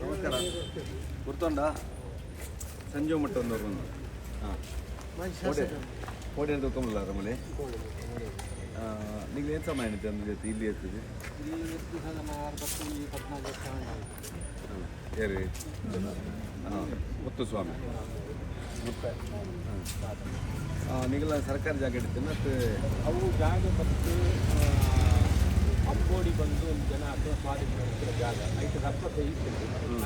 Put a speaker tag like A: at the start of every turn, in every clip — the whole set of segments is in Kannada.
A: ನಮಸ್ಕಾರ. ಗುರ್ತೊಂಡ? ಸಂಜೀವ್ ಮಟ್ಟ ಒಂದು ಬಂದು ಹಾಂ. ಅಂತ ತಗೊಂಬಲ್ಲ ರಮಣಿ ನಿಮ್ಗೆ ಏನು ಸಮಯ ಏನಿದೆ ಅಂದ್ರೆ ಜೊತೆ ಇಲ್ಲಿ ಇರ್ತದೆ ಏರಿ ಹಾಂ ಮುತ್ತು ಸ್ವಾಮಿ. ಹಾಂ. ನಿಗಲ ಸರ್ಕಾರಿ ಜಾಗ ಇಡ್ತೀನಿ ಮತ್ತು
B: ಅವು ಜಾಗ ಮತ್ತು ಅಂಬೋಡಿ ಬಂದು ಒಂದು ಜನ ಅಥವಾ ಮಾಡಿ ಜಾಗ. ಐದು ರಪ್ಪ ದೈ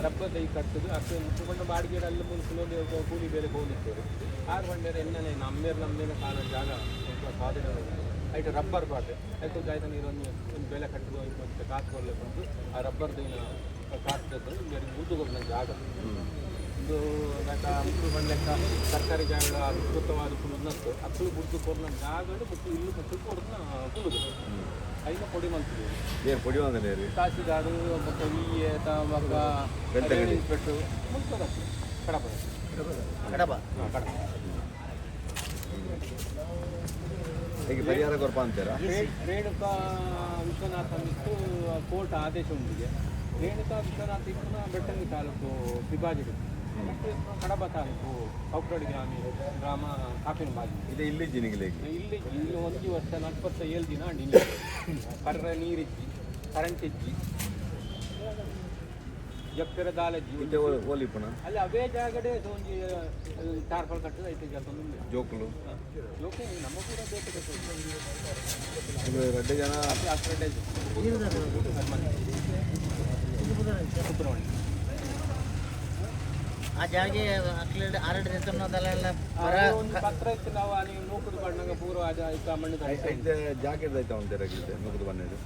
B: ರಪ್ಪ ದೈ ಕಟ್ಟದು ಅಷ್ಟು ಮುಟ್ಟುಕೊಂಡು ಬಾಡಿಗೆ ಅಲ್ಲಿ ಮುಂದೆ ಕೂಲಿ ಬೇರೆ ಹೋಗಿದ್ದೇವೆ ಆರು ಬಂಡೇರ ಎಣ್ಣೆ ನಮ್ಮೇರ್ ನಮ್ಮೇಲೆ ಕಾಣೋ ಜಾಗ ಸ್ವಲ್ಪ ಸ್ವಾಧೀನ ಐಟು ರಬ್ಬರ್ ಬಾಟೆ. ಆಯ್ತು ಗಾಯದ ನೀರನ್ನು ಒಂದು ಬೆಲೆ ಕಟ್ಟಿದ್ರು ಮತ್ತೆ ಕಾಸು ಕೊಡಲೆ ಬಂದು ಆ ರಬ್ಬರ್ ದೈನ ಬೇರೆ ಮುದ್ದುಗೊಂಡ ಜಾಗ. ಇದು ಲೆಕ್ಕ ಮುಟ್ಟು ಬಂಡ್ಲೆಕ್ಕ ಸರ್ಕಾರಿ ಜಾಗ ಅದ್ಭುತವಾದ ಕುಲುನತ್ತು ಅಕ್ಕಳು ಬುಡ್ದು ಕೊರ್ನ ಜಾಗ ಮತ್ತು ಇಲ್ಲು ಮತ್ತು ಕೊಡ್ದು. ಕುಲುದು ಐನ ಮಂತ್ರಿ.
A: ಏನು ಪೊಡಿ ಬಂದಲೇ ರೀ
B: ತಹಸೀಲ್ದಾರು ಮತ್ತು ವಿ ಎ. ಇನ್ಸ್ಪೆಕ್ಟ್ರು ಮುಂತಾದ ಕಡಪ. ಕಡಪ.
A: ಹೇಗೆ ಪರಿಹಾರ ಕೊರಪ ಅಂತೀರಾ?
B: ರೇಣುಕಾ ವಿಶ್ವನಾಥ ಇತ್ತು ಕೋರ್ಟ್ ಆದೇಶ ಉಂಟಿಗೆ ರೇಣುಕಾ ವಿಶ್ವನಾಥ ಇಪ್ಪನ ಬೆಟ್ಟಂಗಿ ತಾಲೂಕು ಮತ್ತು ಕಡಬ ತಾಲೂಕು ಕೌಕರಡಿ ಗ್ರಾಮಿ ಗ್ರಾಮ
A: ಇದು ಇಲ್ಲಿ ಜಿನಿಗಿಲೇಗೆ
B: ಇಲ್ಲಿ ಇಲ್ಲಿ ಒಂದು ವರ್ಷ ನಲ್ವತ್ತ ಏಳು ದಿನ ಅಡಿ ಕರ್ರ ನೀರಿಜ್ಜಿ ಕರೆಂಟ್ ಇಜ್ಜಿ. ದಾಲ ದಾಲಜ್ಜಿ
A: ಇತ್ತೆ ಓಲಿಪಣ
B: ಅಲ್ಲಿ ಅವೇ ಜಾಗಡೆ ಒಂಜಿ ಟಾರ್ಪಲ್ ಕಟ್ಟದ ಐತೆ ಜಲ್ತೊಂದು
A: ಜೋಕುಲು?
B: ಲೋಕೆ ನಮ್ಮ ಕೂಡ ಬೇಕು
A: ಇದು ರೆಡ್ಡೆ ಜನ?
B: ಅಷ್ಟೇ ಸುಬ್ರಹ್ಮಣ್ಯ
C: ಆ ಜಾಗೆ ಅಕ್ಲೆಡ್ ಆರಡು ದೇಶನದಲ್ಲೆಲ್ಲ ಬರ
B: ಆ ಒಂದು ಪತ್ರ ಇತ್ತು ನಾವು ನೀವು ನೂಕುದು ಬಣ್ಣಗ ಪೂರ ಆಜ ಇತ್ತ ಮಣ್ಣು
A: ಐತೆ ಜಾಕೆಟ್ ಐತೆ ಅಂತ ಗಿಲ್ತೆ ಮುಗಿದು ಬಂದಿದ್ದು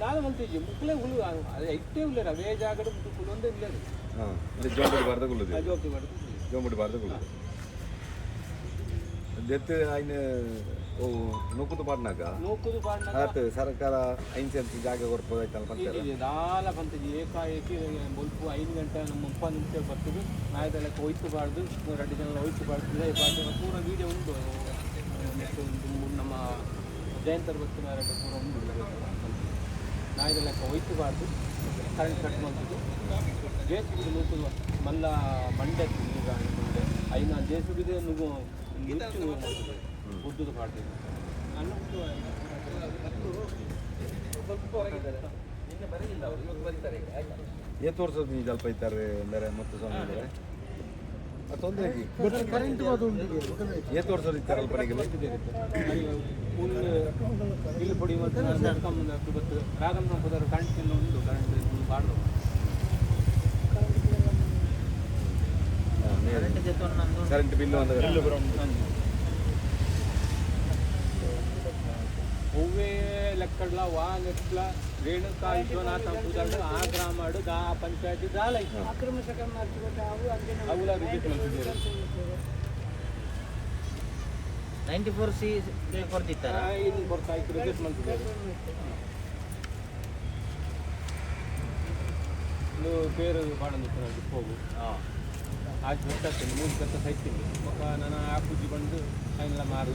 B: ನಾನು ಮಂತಿದ್ವಿ ಮುಕ್ಲೆ ಹುಳು ಅದು ಐತೆ ಉಳ್ಳೇರ ಅವೇ ಜಾಗಡೆ ಮುಕ್ಕು ಹುಳು ಒಂದೇ ಇಲ್ಲದು
A: ಹಾಂ ಇದು. ಜೋಂಬಡಿ ಬಾರ್ದ
B: ಜೋಬಿ ಮಾಡುದು
A: ಜೋಂಬಡಿ ಬಾರ್ದ ಗುಲ್ಲದು ಜೆತ್ತು ಐನ ಓ ನುಕ್ಕುದು ಪಾಡ್ನಾಗ
B: ನೂಕುದು ಬಾಡ್ನಾಗ?
A: ಆತು ಸರ್ಕಾರ ಐನ್ಸಿ ಅಂತ ಜಾಗ ಕೊಡ್ಬೋದಾಯ್ತಲ್ಲ
B: ಇಲ್ಲಿ ದಾಲ ಬಂತದ್ದು ಏಕಾಏಕಿ ಮುಲ್ಪು ಐದು ಗಂಟೆ ನಮ್ಮ ಅಪ್ಪ ನಿಮಿಷ ಬರ್ತದೆ ನಾಯ್ದೆಲ್ಲ ಒಯ್ತಬಾರ್ದು ಎರಡು ಜನ ಒಯ್ತಬಾರ್ದು ಇದಾಗಬಾರ್ದು ಪೂರ ವೀಡಿಯೋ ಉಂಟು. ನಮ್ಮ ಜಯಂತರ ಬರ್ತಿನ ಪೂರ ಉಂಟು. ನಾಯ್ದೆಲ್ಲ ಒಯ್ತಬಾರ್ದು ಕರೆಂಟ್ ಕಟ್ ಮಾಡ್ತಿದ್ದು ಜೇಸುಬಿಡಿ ನೂಕುದು ಮಲ್ಲ ಮಂಡೆ ಈಗ ಮುಂದೆ ಐನ ಜೇಸುಬಿದೆ ನುಗ್ಗು ಉದ್ದುದು
A: ಏತ್ ವರ್ಷದ ನೀವು ಜಲ್ಪ ಇದ್ದಾರೆ ಅಂದರೆ ಮತ್ತು ಸ್ವಾಮಿ ತೊಂದರೆ ಏತ್ ವರ್ಷದ ಇತ್ತಾರಲ್ಲ ಪಡೆಗೆ
B: ಫುಲ್ ಇಲ್ಲಿ ಪುಡಿ ಮತ್ತು ರಾಗಮ್ಮ ಕರೆಂಟ್ ಉಂಟು ಕರೆಂಟ್
C: ಕರೆಂಟ್ ಜೊತೆ ನಂದು
A: ಕರೆಂಟ್ ಬಿಲ್ಲು ಅಂತ
B: ಹೂವೇ ಲೆಕ್ಕಡ್ಲ ವಾ ಲೆಕ್ಕಲ ರೇಣುಕಾ ವಿಶ್ವನಾಥ ಪೂಜಾರ್ದು ಆ ಗ್ರಾಮಾಡು ಗಾ ಪಂಚಾಯತಿ ದಾಲ. ಅವುಲ ರಿಜಿಟ್ ಮಾಡ್ತಿದ್ದೀರಿ
C: ನೈಂಟಿ ಫೋರ್ ಸಿ
B: ಇದು ಬರ್ತಾ ಇತ್ತು ರಿಜಿಟ್ ಮಾಡ್ತಿದ್ದಾರೆ ಇದು ಬೇರೆ ಬಾಡಂದು ಹೋಗು. ಆಚೆ ಮೂರು ಕತ್ತ ಸೈತಿಲ್ಲ ಮಕ್ಕ ನಾನು ಆ ಪೂಜೆ ಬಂದು ಅದನ್ನೆಲ್ಲ ಮಾರು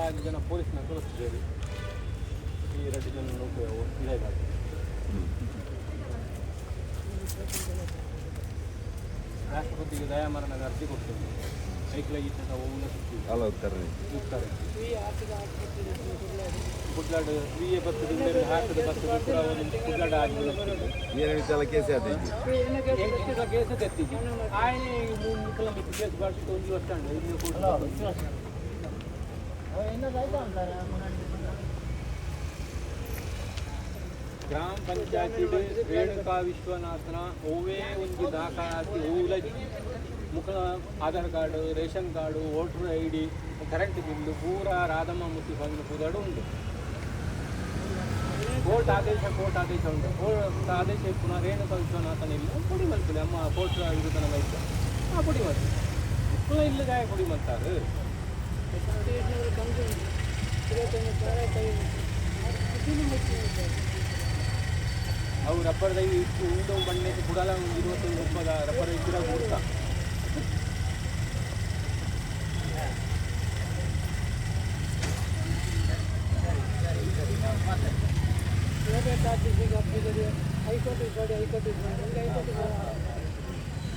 B: ನಾಲ್ಕು ಜನ ಪೊಲೀಸ್ನ ಕಳಿಸ್ತೀರಿ ಈ ಎರಡು ಜನ ಇದಾಗಿ ರಾಷ್ಟ್ರಪತಿಗೆ ದಯಾಮರಣದ ಅರ್ಜಿ ಕೊಡ್ತೇನೆ ಸೈಕ್ಲಾಗಿದ್ದ ನಾವು
A: ಅಲ್ಲ ಹೋಗ್ತಾರೆ
B: ಹೋಗ್ತಾರೆ ಕುಡ್ಲಾಡ ವಿ ಎ ಬರ್ತದೆ ಹಾಕದ ಬರ್ತದೆ ಕೂಡ ಒಂದು ಕುಡ್ಲಾಡ ಆಗಿದೆ
A: ಬೇರೆ ವಿಚಾರ ಕೇಸೆ
B: ಅದೇ ಕೇಸೆ ತೆತ್ತಿದ್ದೆ ಆಯ್ನೆ ಮುಖ್ಯಮಂತ್ರಿ ಕೇಸ್ ಬಾಡಿಸಿದ ಒಂದು ವರ್ಷ ಇನ್ನು ಕೂಡ ಗ್ರಾಮ ಪಂಚಾಯತಿ ರೇಣುಕಾ ವಿಶ್ವನಾಥನ ಓವೇ ಒಂದು ದಾಖಲಾತಿ ಹೂಲ ಮುಖ, Aadhaar card, ration card, voter I D current bill ಪೂರ ರಾಧಮ್ಮ ಮುತ್ತಿ ಬಂದು ಕೂದಾಡು ಉಂಟು. ಕೋರ್ಟ್ ಆದೇಶ ಕೋರ್ಟ್ ಆದೇಶ ಉಂಟು. ಕೋರ್ಟ್ ಆದೇಶ ಪುನಃ ರೇಣುಕಾ ವಿಶ್ವನಾಥನ ಇಲ್ಲ ಪುಡಿ ಮಾಡ್ತದೆ ಅಮ್ಮ, ಕೋರ್ಟ್ ಇದು ತನಕ ಇತ್ತು ಆ ಪುಡಿ ಮಾಡ್ತದೆ ಪುನಃ ಇಲ್ಲ ಗಾಯ ಪುಡಿ ಮಾಡ್ತಾರೆ ಅವು ರಬ್ಬರ್ ದೈ ಇಟ್ಟು ಉಂಡು ಬಣ್ಣೆ ಬಿಡಲ್ಲ ಇರುವತ್ತೊಂದು ಒಪ್ಪದ ರಬ್ಬರ್ ಇದ್ದಿರ ಊಟ ಹೈಕೋರ್ಟಿಗೆ ಕೊಡಿ ಹೈಕೋರ್ಟಿಗೆ ಹೈಕೋರ್ಟಿಗೆ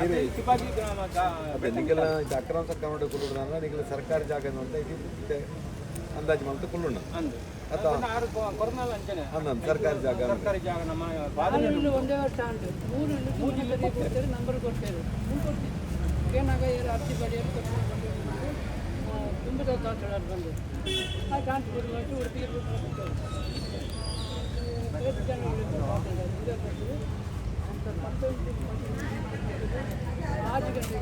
B: ಅದೇ ಶಿವಾಜಿ ಗ್ರಾಮ
A: ಅದೇ ನಿಂಗೆಲ್ಲ ಇದು ಅಕ್ರಮ ಸಕ್ರಮ ಕುಲ್ಲುಡು ಅಂದ್ರೆ ನಿಂಗೆಲ್ಲ ಸರ್ಕಾರಿ ಜಾಗ ಅಂತ ಇದು ಇದು ಅಂದಾಜು ಮಾಡ್ತಾ ಕುಲ್ಲುಣ್ಣ
B: ಅಂದು
A: ಅಥವಾ
B: ಅದನ್ನ ಆರು ಕೊ- ಕೊರೋನಾ ಅಂಚನೆ
A: ಹನ್ನೊಂದು ಸರ್ಕಾರಿ ಜಾಗ ಅಂದ್ರೆ.
B: ಸರ್ಕಾರಿ ಜಾಗ ನಮ್ಮ ಬಾದಾಮಿ
D: ಇಲ್ಲಿ ಒಂದೇ ವರ್ಷ ಉಂಟು ಮೂರು ಇಲ್ಲಿ ಮೂರು ಕೊಡ್ತಾರೆ ನಂಬರ್ ಕೊಡ್ತೇವೆ ಮೂರು ಕೊಡ್ತೀವಿ ಏನಾಗ ಏನು ಅರ್ಜಿ ಬಡಿ ತುಂಬಿದ ಕಾಂಟ್ರಾಕ್ಟ್ ಬಂದು ಆ ಕಾಂಟ್ರಾಕ್ಟ್ ಮಾಡಿ ಉಡುಪಿಗೆ ಬಿಟ್ಟು ಎಷ್ಟು ಜನ ಇದ್ದಾರೆ? ಇದೇ ಕೊಡ್ತೀವಿ. ಅಂತ ಮತ್ತೊಂದು ಆರು ಗಂಟೆಗೆ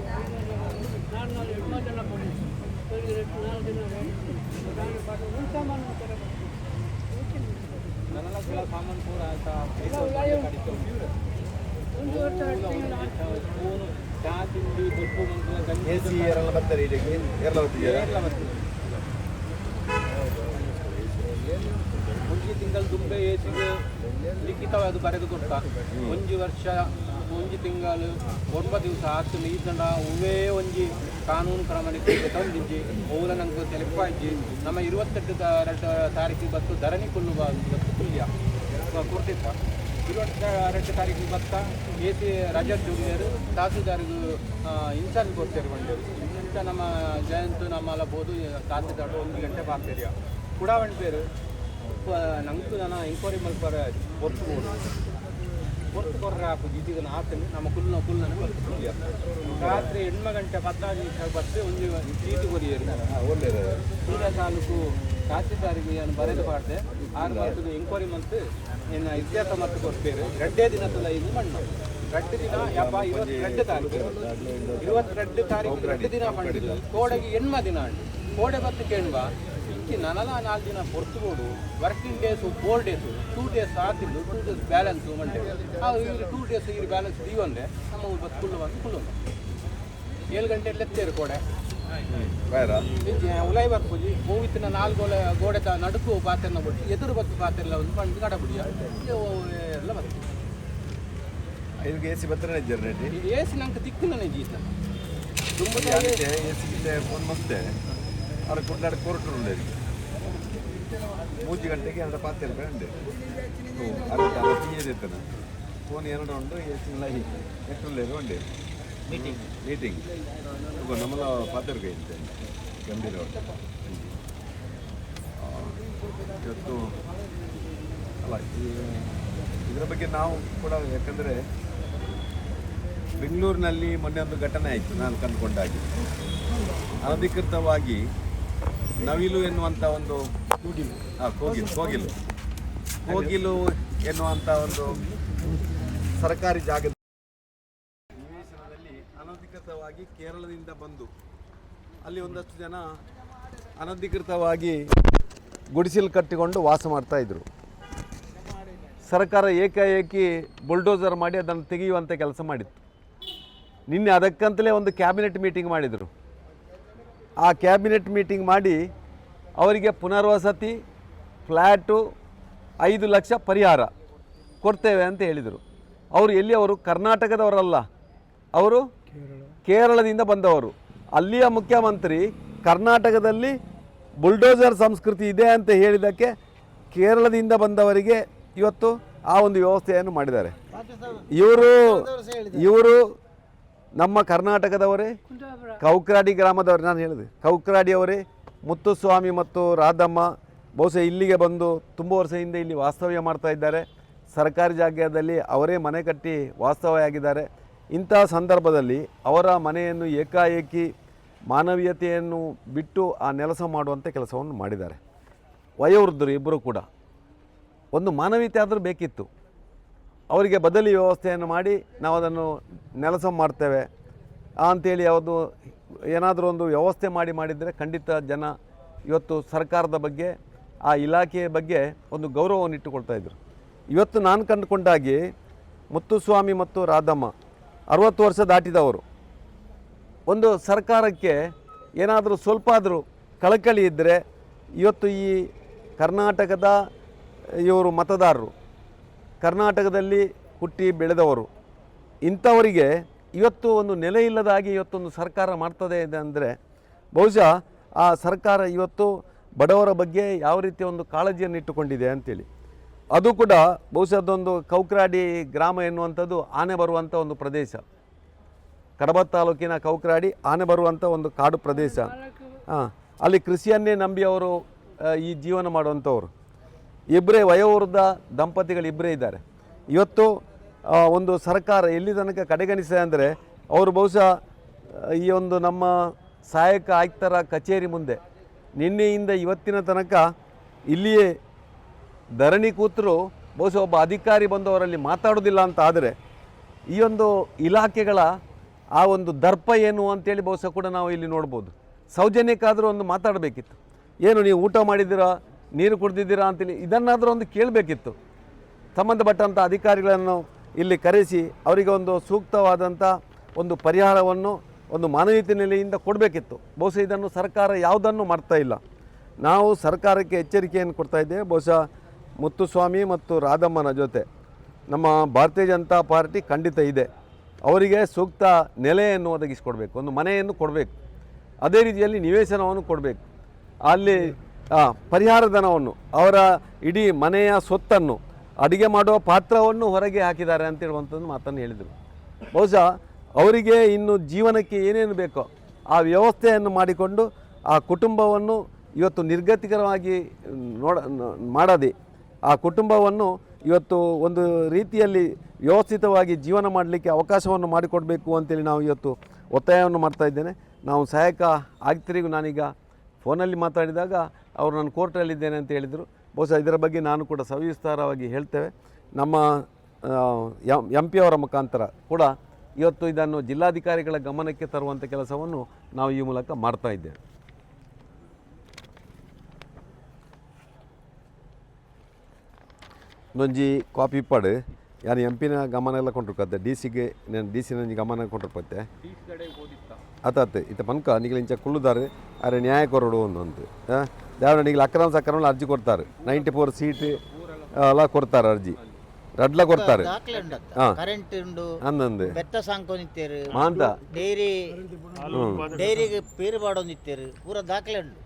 D: ನಾನು ನಾಳೆ ಎರಡು ಜನ ಬಂದು ಬೆಳಿಗ್ಗೆ ಎಷ್ಟು ನಾಲ್ಕು ದಿನ ನಾನು ಪಾಠ ಒಂದು ಸಾಮಾನು ತರ
B: ನನ್ನೆಲ್ಲ ಕೆಲ ಸಾಮಾನು ಪೂರ ಆಯ್ತಾ
D: ಒಂದು ವರ್ಷ ಅಡ್ಡಿ
B: ಸ್ಪೂನು ಚಾ ತಿಂಡಿ ದೊಡ್ಡ ಮಂಕಲ
A: ಎ ಸಿ ಏರೆಲ್ಲ ಬರ್ತಾರೆ ಇದಕ್ಕೆ ಏರ್ಲ ಬರ್ತಿದ್ದೀರಾ
B: ಎಲ್ಲ ಬರ್ತದೆ ಒಂಜಿ ತಿಂಗಳು ದುಂಬೆ ಏಸಿಗೆ ಲಿಖಿತವಾದ ಬರೆದು ಕೊಡ್ತಾ ಒಂಜಿ ವರ್ಷ ಒಂಜಿ ತಿಂಗಳು ಒಂಬ ದಿವಸ ಹತ್ತು ನೀತಂಡ ಒವೇ ಒಂಜಿ ಕಾನೂನು ಕ್ರಮಕ್ಕೆ ತಂದಿಜ್ಜಿ ಓಲ ನಂಗೆ ತೆಲುಪಾಯ್ಜಿ ನಮ್ಮ ಇರುವತ್ತೆಂಟು ತಾರೀಕು ಬತ್ತು ಧರಣಿ ಕುಲ್ಲು ಬತ್ತು ಕುಲ್ಯ ಕೊಡ್ತಿತ್ತ ಇರುವತ್ತೆರಡು ತಾರೀಕು ಬತ್ತ ಎ ಸಿ ರಜತ್ ಜೂನಿಯರ್ ತಹಸೀಲ್ದಾರ್ದು ಇನ್ಸಾನ್ ಕೊಡ್ತೇವೆ ಬಂದೇರು ಇಂತ ನಮ್ಮ ಜಯಂತು ನಮ್ಮಲ್ಲ ಬೋದು ತಹಸೀಲ್ದಾರ್ ಒಂದು ಗಂಟೆ ಬಾಕ್ತೀರಿಯ ಕೂಡ ಬಂಡ್ಬೇರು ನಂಗೂ ನಾನು ಎಂಕ್ವೈರಿ ಮಲ್ಪರ ಒತ್ತು ಒತ್ತು ಕೊರ್ರೆ ಹಾಕು ಇದೀಗ ಆತನು ನಮ್ಮ ಕುಲ್ನ ಕುಲ್ನ ಬರ್ತೀವಿ ರಾತ್ರಿ ಹೆಣ್ಮ ಗಂಟೆ ಪದ್ನಾಲ್ಕು ನಿಮಿಷ ಬರ್ತೆ ಒಂದು ಚೀಟಿ ಕೊರಿಯರು
A: ಒಳ್ಳೇದು
B: ಸೂರ್ಯ ತಾಲೂಕು ತಹಸೀಲ್ದಾರಿಗೆ ಏನು ಬರೆದು ಪಾಡ್ದೆ ಆರು ಮಾತು ಎಂಕ್ವೈರಿ ಮಂತ್ ಏನು ಇತಿಹಾಸ ಮತ್ತು ಕೊಡ್ತೇವೆ ಎರಡೇ ದಿನದ ಇದು ಮಣ್ಣು ரெண்டு ದಿನ ಯಪ್ಪ ಇವತ್ತು ತಾರೀಕು ಇವತ್ತೆರಡು ತಾರೀಕು ரெண்டு ದಿನ ಮಾಡಿದ್ದು ಕೋಡೆಗೆ ಎಣ್ಮ ದಿನ ಅಂಡು ಕೋಡೆ ಬತ್ತು ಕೇಳುವ ಇಂಚಿ ತಿನ್ನಲ್ಲ ನಾಲ್ಕು ದಿನ ಹೊರ್ತುಕೊಂಡು working days four days two days ಆ ಟೂ ಡೇಸ್ ಬ್ಯಾಲೆನ್ಸ್ ಮಂಡೆ ಅವ್ರು ಇವ್ರು ಟೂ ಡೇಸ್ ಇವ್ರು ಬ್ಯಾಲೆನ್ಸ್ ಲೀವ್ ಅಂದರೆ ನಮ್ಮ ಬಸ್ ಕುಳ್ಳು ಬಂದು ಕುಳ್ಳು ಏಳು ಗಂಟೆ ಲೆತ್ತೇರು ಕೋಡೆ. ಉಲೈ ಬರ್ಪುಜಿ ಗೋವಿತ್ತಿನ ನಾಲ್ಕು ಗೋಡೆ ಗೋಡೆ ನಡುಕು ಪಾತ್ರೆನ ಬಿಟ್ಟು ಎದುರು ಬಗ್ಗೆ ಪಾತ್ರ ಎಲ್ಲ ಒಂದು ಬಂದು ಕಡ ಬಿಡಿ ಎಲ್ಲ ಬರ್ತದೆ
A: ಇದಕ್ಕೆ ಎ ಸಿ ಬರ್ತಾನೆ ಇದ್ದಾರೆ
B: ಎ ಸಿ ನಂಗೆ ತಿಕ್ಕಿನ ಜೀತ ತುಂಬ
A: ಎ ಸಿ ಫೋನ್ ಮತ್ತೆ ಅವ್ರಿಗೆ ಕೊಟ್ಟು ಕೊರಟು ಮೂಜಿ ಗಂಟೆಗೆ ಅದರ ಪಾತ್ರೆ ಬೇಡ ಉಂಟು ಅದಕ್ಕೆ ಅದು ಟೀಯದಿರ್ತೇನೆ ಫೋನ್ ಎರಡು ಉಂಡು ಎಲ್ಲ ಎಟ್ಟಲ್ಲೇರು ಉಂಟು
C: ಮೀಟಿಂಗ್
A: ಮೀಟಿಂಗ್ ನಮ್ಮಲ್ಲ ಪಾತ್ರೆ ರೂಪಾಯಿ ಗಂಭೀರ ಇವತ್ತು ಅಲ್ಲ ಇದರ ಬಗ್ಗೆ ನಾವು ಕೂಡ ಯಾಕಂದರೆ ಬೆಂಗಳೂರಿನಲ್ಲಿ ಮೊನ್ನೆ ಒಂದು ಘಟನೆ ಆಯಿತು ನಾನು ಕಂಡುಕೊಂಡಾಗಿ. ಅನಧಿಕೃತವಾಗಿ ನವಿಲು ಎನ್ನುವಂಥ ಒಂದು ಹಾಂ ಕೋಗಿಲು ಕೋಗಿಲು. ಕೋಗಿಲು ಎನ್ನುವಂಥ ಒಂದು ಸರ್ಕಾರಿ ಜಾಗದ ನಿವೇಶನದಲ್ಲಿ ಅನಧಿಕೃತವಾಗಿ ಕೇರಳದಿಂದ ಬಂದು ಅಲ್ಲಿ ಒಂದಷ್ಟು ಜನ ಅನಧಿಕೃತವಾಗಿ ಗುಡಿಸಲು ಕಟ್ಟಿಕೊಂಡು ವಾಸ ಮಾಡ್ತಾಯಿದ್ರು ಸರ್ಕಾರ ಏಕಾಏಕಿ ಬುಲ್ಡೋಸರ್ ಮಾಡಿ ಅದನ್ನು ತೆಗೆಯುವಂಥ ಕೆಲಸ ಮಾಡಿತ್ತು. ನಿನ್ನೆ ಅದಕ್ಕಂತಲೇ ಒಂದು ಕ್ಯಾಬಿನೆಟ್ ಮೀಟಿಂಗ್ ಮಾಡಿದರು. ಆ ಕ್ಯಾಬಿನೆಟ್ ಮೀಟಿಂಗ್ ಮಾಡಿ ಅವರಿಗೆ ಪುನರ್ವಸತಿ, ಫ್ಲ್ಯಾಟು ಐದು ಲಕ್ಷ ಪರಿಹಾರ ಕೊಡ್ತೇವೆ ಅಂತ ಹೇಳಿದರು. ಅವರು ಎಲ್ಲಿ ಅವರು? ಕರ್ನಾಟಕದವರಲ್ಲ. ಅವರು ಕೇರಳದಿಂದ ಬಂದವರು. ಅಲ್ಲಿಯ ಮುಖ್ಯಮಂತ್ರಿ ಕರ್ನಾಟಕದಲ್ಲಿ ಬುಲ್ಡೋಸರ್ ಸಂಸ್ಕೃತಿ ಇದೆ ಅಂತ ಹೇಳಿದ್ದಕ್ಕೆ ಕೇರಳದಿಂದ ಬಂದವರಿಗೆ ಇವತ್ತು ಆ ಒಂದು ವ್ಯವಸ್ಥೆಯನ್ನು ಮಾಡಿದ್ದಾರೆ. ಇವರು ಇವರು ನಮ್ಮ ಕರ್ನಾಟಕದವರೇ ಕೌಕ್ರಾಡಿ ಗ್ರಾಮದವರು ನಾನು ಹೇಳಿದೆ ಕೌಕ್ರಾಡಿಯವರೇ ಮುತ್ತುಸ್ವಾಮಿ ಮತ್ತು ರಾಧಮ್ಮ ಬಹುಶಃ ಇಲ್ಲಿಗೆ ಬಂದು ತುಂಬ ವರ್ಷ ಹಿಂದೆ ಇಲ್ಲಿ ವಾಸ್ತವ್ಯ ಮಾಡ್ತಾ ಇದ್ದಾರೆ. ಸರ್ಕಾರಿ ಜಾಗದಲ್ಲಿ ಅವರೇ ಮನೆ ಕಟ್ಟಿ ವಾಸ್ತವ್ಯ ಆಗಿದ್ದಾರೆ. ಇಂತಹ ಸಂದರ್ಭದಲ್ಲಿ ಅವರ ಮನೆಯನ್ನು ಏಕಾಏಕಿ ಮಾನವೀಯತೆಯನ್ನು ಬಿಟ್ಟು ಆ ನೆಲಸ ಮಾಡುವಂಥ ಕೆಲಸವನ್ನು ಮಾಡಿದ್ದಾರೆ. ವಯೋವೃದ್ಧರು ಇಬ್ಬರು ಕೂಡ. ಒಂದು ಮಾನವೀಯತೆ ಆದರೂ ಬೇಕಿತ್ತು. ಅವರಿಗೆ ಬದಲಿ ವ್ಯವಸ್ಥೆಯನ್ನು ಮಾಡಿ ನಾವು ಅದನ್ನು ನೆಲಸ ಮಾಡ್ತೇವೆ. ಅಂತೇಳಿ ಯಾವುದು ಏನಾದರೂ ಒಂದು ವ್ಯವಸ್ಥೆ ಮಾಡಿ ಮಾಡಿದರೆ ಖಂಡಿತ ಜನ ಇವತ್ತು ಸರ್ಕಾರದ ಬಗ್ಗೆ, ಆ ಇಲಾಖೆಯ ಬಗ್ಗೆ ಒಂದು ಗೌರವವನ್ನು ಇಟ್ಟುಕೊಳ್ತಾ ಇದ್ದರು ಇವತ್ತು ನಾನು ಕಂಡುಕೊಂಡಾಗಿ ಮುತ್ತುಸ್ವಾಮಿ ಮತ್ತು ರಾಧಮ್ಮ ಅರವತ್ತು ವರ್ಷ ದಾಟಿದವರು. ಒಂದು ಸರ್ಕಾರಕ್ಕೆ ಏನಾದರೂ ಸ್ವಲ್ಪ ಆದರೂ ಕಳಕಳಿ ಇದ್ದರೆ ಇವತ್ತು ಈ ಕರ್ನಾಟಕದ ಇವರು ಮತದಾರರು ಕರ್ನಾಟಕದಲ್ಲಿ ಹುಟ್ಟಿ ಬೆಳೆದವರು. ಇಂಥವರಿಗೆ ಇವತ್ತು ಒಂದು ನೆಲೆ ಇಲ್ಲದಾಗಿ ಇವತ್ತೊಂದು ಸರ್ಕಾರ ಮಾಡ್ತದೆ ಇದೆ ಅಂದರೆ ಬಹುಶಃ ಆ ಸರ್ಕಾರ ಇವತ್ತು ಬಡವರ ಬಗ್ಗೆ ಯಾವ ರೀತಿಯ ಒಂದು ಕಾಳಜಿಯನ್ನು ಇಟ್ಟುಕೊಂಡಿದೆ ಅಂತೇಳಿ. ಅದು ಕೂಡ ಬಹುಶಃ ಅದೊಂದು ಕೌಕ್ರಾಡಿ ಗ್ರಾಮ ಎನ್ನುವಂಥದ್ದು ಆನೆ ಬರುವಂಥ ಒಂದು ಪ್ರದೇಶ. ಕಡಬ ತಾಲೂಕಿನ ಕೌಕ್ರಾಡಿ ಆನೆ ಬರುವಂಥ ಒಂದು ಕಾಡು ಪ್ರದೇಶ. ಹಾಂ, ಅಲ್ಲಿ ಕೃಷಿಯನ್ನೇ ನಂಬಿ ಅವರು ಈ ಜೀವನ ಮಾಡುವಂಥವ್ರು. ಇಬ್ಬರೇ ವಯೋವೃದ್ಧ ದಂಪತಿಗಳು ಇಬ್ಬರೇ ಇದ್ದಾರೆ. ಇವತ್ತು ಒಂದು ಸರ್ಕಾರ ಎಲ್ಲಿ ತನಕ ಕಡೆಗಣಿಸಿದೆ ಅಂದರೆ, ಅವರು ಬಹುಶಃ ಈ ಒಂದು ನಮ್ಮ ಸಹಾಯಕ ಆಯುಕ್ತರ ಕಚೇರಿ ಮುಂದೆ, ನಿನ್ನೆಯಿಂದ ಇವತ್ತಿನ ತನಕ ಇಲ್ಲಿಯೇ ಧರಣಿ ಕೂತರು, ಬಹುಶಃ ಒಬ್ಬ ಅಧಿಕಾರಿ ಬಂದು ಅವರಲ್ಲಿ ಮಾತಾಡೋದಿಲ್ಲ ಅಂತ ಆದರೆ, ಈ ಒಂದು ಇಲಾಖೆಗಳ ಆ ಒಂದು ದರ್ಪ ಏನು ಅಂತೇಳಿ ಬಹುಶಃ ಕೂಡ ನಾವು ಇಲ್ಲಿ ನೋಡ್ಬೋದು. ಸೌಜನ್ಯಕ್ಕಾದರೂ ಒಂದು ಮಾತಾಡಬೇಕಿತ್ತು. ಏನು, ನೀವು ಊಟ ಮಾಡಿದ್ದೀರಾ? ನೀರು ಕುಡ್ದಿದ್ದೀರಾ ಅಂತೇಳಿ ಇದನ್ನಾದರೂ ಒಂದು ಕೇಳಬೇಕಿತ್ತು. ಸಂಬಂಧಪಟ್ಟಂಥ ಅಧಿಕಾರಿಗಳನ್ನು ಇಲ್ಲಿ ಕರೆಸಿ ಅವರಿಗೆ ಒಂದು ಸೂಕ್ತವಾದಂಥ ಒಂದು ಪರಿಹಾರವನ್ನು ಒಂದು ಮಾನವೀಯತೆ ನೆಲೆಯಿಂದ ಕೊಡಬೇಕಿತ್ತು. ಬಹುಶಃ ಇದನ್ನು ಸರ್ಕಾರ ಯಾವುದನ್ನು ಮಾಡ್ತಾ ಇಲ್ಲ. ನಾವು ಸರ್ಕಾರಕ್ಕೆ ಎಚ್ಚರಿಕೆಯನ್ನು ಕೊಡ್ತಾ ಇದ್ದೇವೆ. ಬಹುಶಃ ಮುತ್ತುಸ್ವಾಮಿ ಮತ್ತು ರಾಧಮ್ಮನ ಜೊತೆ ನಮ್ಮ ಭಾರತೀಯ ಜನತಾ ಪಾರ್ಟಿ ಖಂಡಿತ ಇದೆ. ಅವರಿಗೆ ಸೂಕ್ತ ನೆಲೆಯನ್ನು ಒದಗಿಸಿಕೊಡ್ಬೇಕು. ಒಂದು ಮನೆಯನ್ನು ಕೊಡಬೇಕು. ಅದೇ ರೀತಿಯಲ್ಲಿ ನಿವೇಶನವನ್ನು ಕೊಡಬೇಕು. ಅಲ್ಲಿ ಪರಿಹಾರ ಧನವನ್ನು, ಅವರ ಇಡೀ ಮನೆಯ ಸೊತ್ತನ್ನು ಅಡುಗೆ ಮಾಡುವ ಪಾತ್ರವನ್ನು ಹೊರಗೆ ಹಾಕಿದ್ದಾರೆ ಅಂತ ಹೇಳುವಂಥದ್ದು ಮಾತನ್ನು ಹೇಳಿದರು. ಬಹುಶಃ ಅವರಿಗೆ ಇನ್ನು ಜೀವನಕ್ಕೆ ಏನೇನು ಬೇಕೋ ಆ ವ್ಯವಸ್ಥೆಯನ್ನು ಮಾಡಿಕೊಂಡು ಆ ಕುಟುಂಬವನ್ನು ಇವತ್ತು ನಿರ್ಗತಿಕರವಾಗಿ ನೋಡ, ಮಾಡದೆ, ಆ ಕುಟುಂಬವನ್ನು ಇವತ್ತು ಒಂದು ರೀತಿಯಲ್ಲಿ ವ್ಯವಸ್ಥಿತವಾಗಿ ಜೀವನ ಮಾಡಲಿಕ್ಕೆ ಅವಕಾಶವನ್ನು ಮಾಡಿಕೊಡಬೇಕು ಅಂತೇಳಿ ನಾವು ಇವತ್ತು ಒತ್ತಾಯವನ್ನು ಮಾಡ್ತಾ ಇದ್ದೇನೆ. ನಾವು ಸಹಾಯಕ ಆಗ್ತಿರಿಗೂ ನಾನೀಗ ಫೋನಲ್ಲಿ ಮಾತಾಡಿದಾಗ ಅವರು ನಾನು ಕೋರ್ಟಲ್ಲಿದ್ದೇನೆ ಅಂತ ಹೇಳಿದರು. ಬಹುಶಃ ಇದರ ಬಗ್ಗೆ ನಾನು ಕೂಡ ಸವಿಸ್ತಾರವಾಗಿ ಹೇಳ್ತೇವೆ. ನಮ್ಮ ಎಂ ಪಿ ಅವರ ಮುಖಾಂತರ ಕೂಡ ಇವತ್ತು ಇದನ್ನು ಜಿಲ್ಲಾಧಿಕಾರಿಗಳ ಗಮನಕ್ಕೆ ತರುವಂಥ ಕೆಲಸವನ್ನು ನಾವು ಈ ಮೂಲಕ ಮಾಡ್ತಾ ಇದ್ದೇವೆ. ನೊಂಜಿ ಕಾಪಿ ಪಡೆ ಯಾರು ಎಂ ಪಿನ ಗಮನ ಎಲ್ಲ ಕೊಂಡಿರ್ಕತ್ತೆ ಡಿ ಸಿಗೆ ನಾನು ಡಿ ಸಿ ನಂಜಿ ಗಮನ ಕೊಂಡ್ರಪತ್ತೆ ಆತಾತ್ ಇತ್ತ ಪನ್ಕ ನಿಗಲ ಇಂಚ ಕುಳ್ಳುದಾರೆ ಅರೆ ನ್ಯಾಯ ಕೊರಡು ಒಂದೊಂದು ದೇವರ ನಿಗಲ ಅಕ್ರಮ ಸಕ್ರಮ ಅರ್ಜಿ ಕೊಡ್ತಾರೆ. ನೈಂಟಿ ಫೋರ್ ಸೀಟ್ ಎಲ್ಲ ಕೊಡ್ತಾರೆ ಅರ್ಜಿ. ರಡ್ಲ ಕೊಡ್ತಾರೆ.
C: ಕರೆಂಟ್ ಉಂಡು
A: ಅಂದಂದು
C: ಬೆತ್ತ
A: ಮಾಂತ
C: ಡೈರಿ ಡೈರಿಗೆ ಪೇರು ಬಾಡೋನಿತ್ತೇರು ಪೂರ ದಾಖಲೆ ಉಂಡು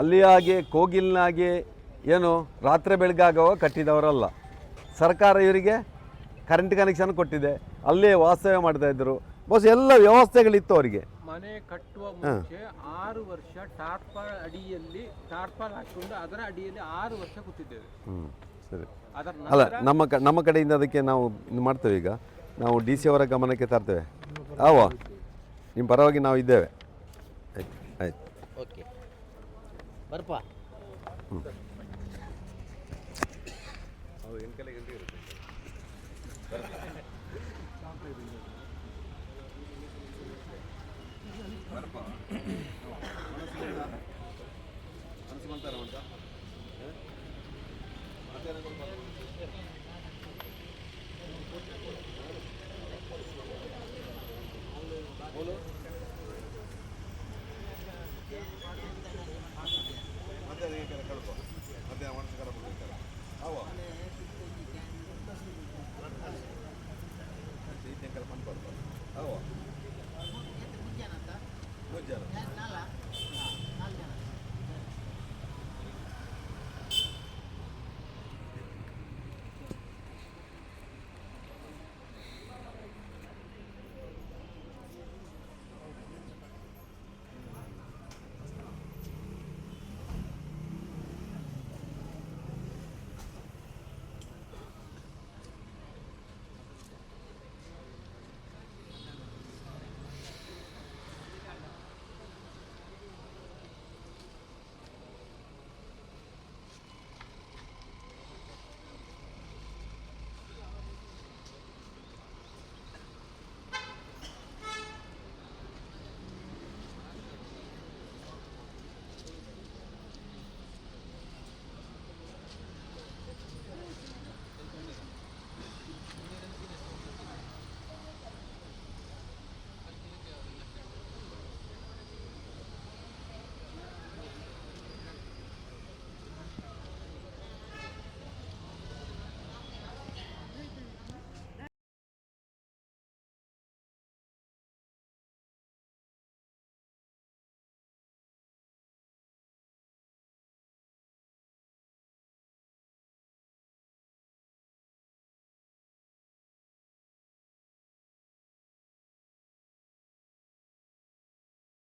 A: ಅಲ್ಲಿ ಹಾಗೆ ಕೋಗಿಲ್ನಾಗೆ ಏನು ರಾತ್ರಿ ಬೆಳಗಾಗವ ಕಟ್ಟಿದವರಲ್ಲ. ಸರ್ಕಾರ ಇವರಿಗೆ ಕರೆಂಟ್ ಕನೆಕ್ಷನ್ ಕೊಟ್ಟಿದೆ. ಅಲ್ಲೇ ವಾಸ್ತವ್ಯ ಮಾಡ್ತಾ ಇದ್ರು ಬಸ್ ಎಲ್ಲ ವ್ಯವಸ್ಥೆಗಳಿತ್ತು ಅವರಿಗೆ.
B: ಮನೆ ಕಟ್ಟುವ ಮುಂಚೆ ಆರು ವರ್ಷ ಟಾರ್ಪಲ್ ಅಡಿಯಲ್ಲಿ ಟಾರ್ಪಲ್ ಹಾಕೊಂಡು ಅದರ ಅಡಿಯಲ್ಲಿ ಆರು ವರ್ಷ ಕೂತಿದ್ದೇವೆ.
A: ಹ್ಞೂ ಸರಿ.
B: ಅದರ
A: ಅಲ್ಲ ನಮ್ಮ ಕ ನಮ್ಮ ಕಡೆಯಿಂದ ಅದಕ್ಕೆ ನಾವು ಇದು ಮಾಡ್ತೇವೆ ಈಗ. ನಾವು ಡಿ ಸಿ ಅವರ ಗಮನಕ್ಕೆ ತರ್ತೇವೆ. ಅವ ನಿಮ್ಮ ಪರವಾಗಿ ನಾವು ಇದ್ದೇವೆ. ಆಯ್ತು ಆಯ್ತು.
C: ಓಕೆ ಬರ್ಪ. ಯಾರಪ್ಪ ಮನಸ್ಸು ಮಾಡ್ತಾರ ಅಂತ വിദ്യാർത്ഥി